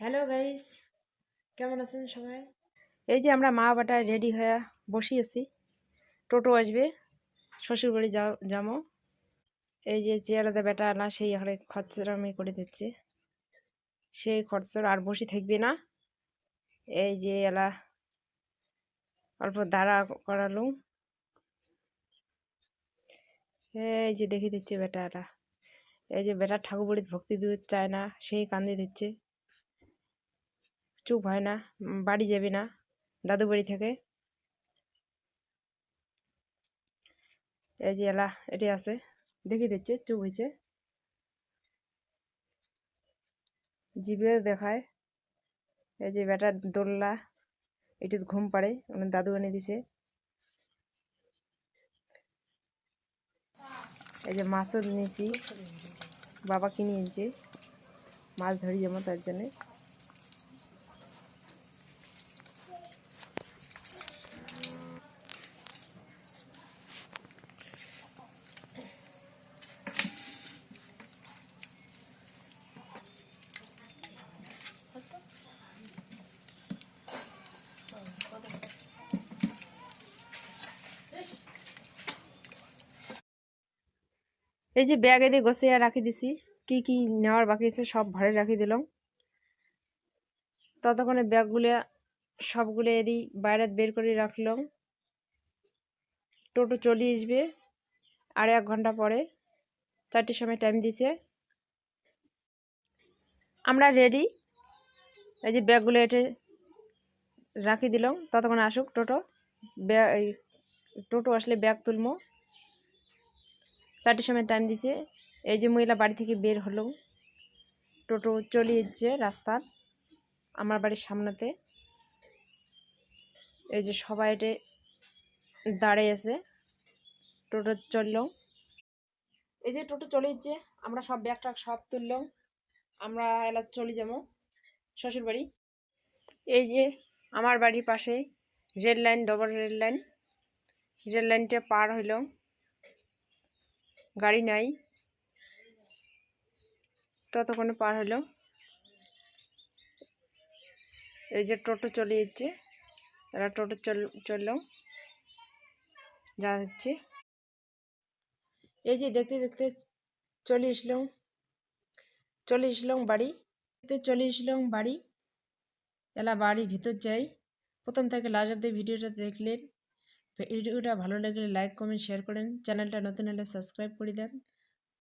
Hello guys কেমন আছেন সবাই? এই যে আমরা মা বাটায় রেডি হয়ে বসিয়েছি। টোটো আসবে, শ্বশুরবাড়ি যাও, যাব। এই যে চেয়ারাতে বেটা আনা সেই হারে খরচরামি করে দিচ্ছে। সেই খরচর আর বসে থাকবে না। এই যে এলা অল্প দাঁড়া করালো। এই যে দেখে দিচ্ছে বেটা এলা। এই যে বেটা ঠাকুর বাড়িতে ভক্তি দিতে চায় না, সেই কান্দি দিচ্ছে। চুপ হয় না বাড়ি যাবে না, দাদু বাড়ি থেকে। এই যে এলা, এটি আছে, দেখে দিচ্ছে চুপ হয়েছে। জিভে দেখায়, এই যে বেটার দোল্লা, এটি ঘুম পাড়ে ওনার দাদু এনে দিছে। এই যে মাছও নিয়েছি বাবা কিনে এনেছে, মাছ ধরি যেমন তার জন্যে। এই যে ব্যাগে দিয়ে গোছিয়ে রাখি দিছি, কি কি নেওয়ার বাকি আছে সব ভরে রাখি দিলাম। ততক্ষণে ব্যাগগুলো সবগুলো এদি বাইরে বের করে রাখলাম। টোটো চলে আসবে আর এক ঘণ্টা পরে, চারটের সময় টাইম দিছে। আমরা রেডি এই যে ব্যাগগুলো এটে রাখি দিলাম। ততক্ষণে আসুক টোটো ব্যাগ টোটো আসলে ব্যাগ তুলবো। চারটের সময় টাইম দিছে। এই যে মহিলা বাড়ি থেকে বের হলো। টোটো চলে যাচ্ছে রাস্তার, আমার বাড়ির সামনেতে। এই যে সবাই এটে দাঁড়িয়ে আছে। টোটো চলল। এই যে টোটো চলে যাচ্ছে, আমরা সব ব্যাগ ট্যাগ সব তুললাম আমরা এলা চলে যাব শ্বশুর বাড়ি। এই যে আমার বাড়ির পাশে rail line double rail line rail লাইনটা পার হইলাম গাড়ি নাই। ততক্ষণে পার হলো। এই যে টোটো চলে যাচ্ছে এরা টোটো চল, চলল। যা হচ্ছে এই যে দেখতে দেখতে চলে এসলাম চলে আসলাম বাড়ি। চলে এসলাম বাড়ি। এলা বাড়ি ভিতর যাই। প্রথম থেকে লাস্ট অব্দি ভিডিওটা দেখলেন। ভিডিওটা ভালো লাগলে লাইক কমেন্ট শেয়ার করেন। চ্যানেলটা নতুন হলে সাবস্ক্রাইব করে দেন।